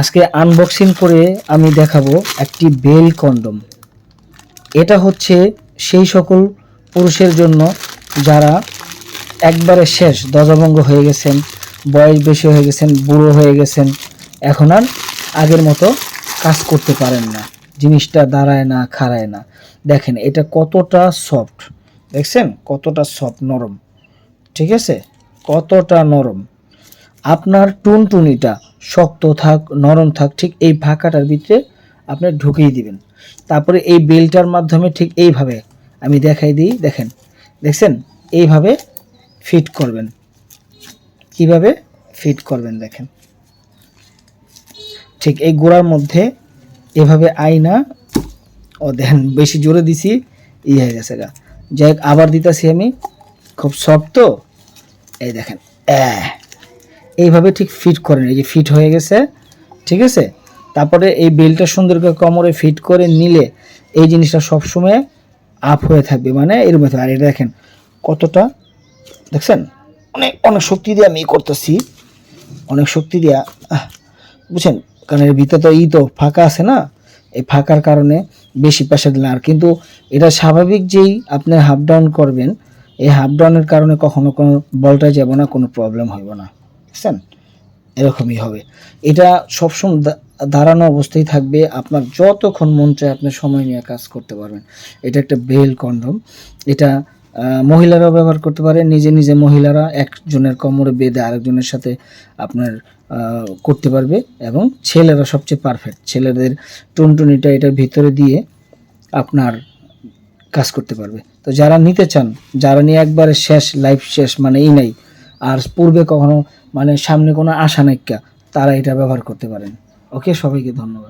আজকে আনবক্সিং করে আমি দেখাবো একটি বেল কন্ডম। এটা হচ্ছে সেই সকল পুরুষের জন্য যারা একবারে শেষ দজভঙ্গ হয়ে গেছেন, বয়স বেশি হয়ে গেছেন, বুড়ো হয়ে গেছেন, এখন আর আগের মতো কাজ করতে পারেন না। জিনিসটা দাঁড়ায় না, খাড়ায় না। দেখেন, এটা কতটা সফট দেখছেন? কতটা সফট নরম। ঠিক আছে? কতটা নরম। আপনার টুনটুনিটা শক্ত থাক, নরম থাক, ঠিক এই ফাঁকাটার ভিতরে আপনি ঢুকিয়ে দিবেন। তারপরে এই বেলটার মাধ্যমে ঠিক এইভাবে আমি দেখাই দিই, দেখেন, দেখছেন? এইভাবে ফিট করবেন। কীভাবে? ফিট করবেন, দেখেন। ঠিক এই গোড়ার মধ্যে এভাবে আইনা ও দেখেন, বেশি জোরে দিছি, ই হয়ে গেছে গা। যাই আবার দিতেছি আমি। খুব সফট তো এই দেখেন অ্যাঁ এইভাবে ঠিক ফিট করেন। এই যে ফিট হয়ে গেছে, ঠিক আছে? তারপরে এই বেলটা সুন্দর করে কোমরে ফিট করে নিলে এই জিনিসটা সবসময় আপ হয়ে থাকবে। মানে এরকম হতে- আর এটা দেখেন কতটা, দেখছেন? অনেক অনেক শক্তি দিয়ে আমি করতেছি। অনেক শক্তি দিয়া বুঝছেন? কারণ এর ভিতরে তো ই তো ফাঁকা আছে না? এই ফাঁকার কারণে বেশি প্রেশার দিলেন আর কিন্তু এটা স্বাভাবিক যেই আপনি হাফ ডাউন করবেন, এই হাফ ডাউনের কারণে কখনো কোনো বলটা যাব না, কোনো প্রবলেম হইব না। বুঝছেন এরকমই হবে। এটা সবসময় দাঁড়ানো অবস্থায় থাকবে। আপনার যতক্ষণ মন চায় আপনি সময় নিয়ে কাজ করতে পারবেন। এটা একটা বেল কন্ডম। এটা মহিলারাও ব্যবহার করতে পারে। নিজে নিজে মহিলারা একজনের কোমরে বেঁধে আরেকজনের সাথে আপনার করতে পারবে এবং ছেলেরা সবচেয়ে পারফেক্ট ছেলেদের টুনটুনিটা এটার ভিতরে দিয়ে আপনার কাজ করতে পারবে। তো যারা নিতে চান, যারা নিয়ে একবারে শেষ লাইফ শেষ মানে এই নাই আর পূর্বে কখনো মানে সামনে কোনো আশা নাইকা, তারা এটা ব্যবহার করতে পারেন। ওকে, সবাইকে ধন্যবাদ।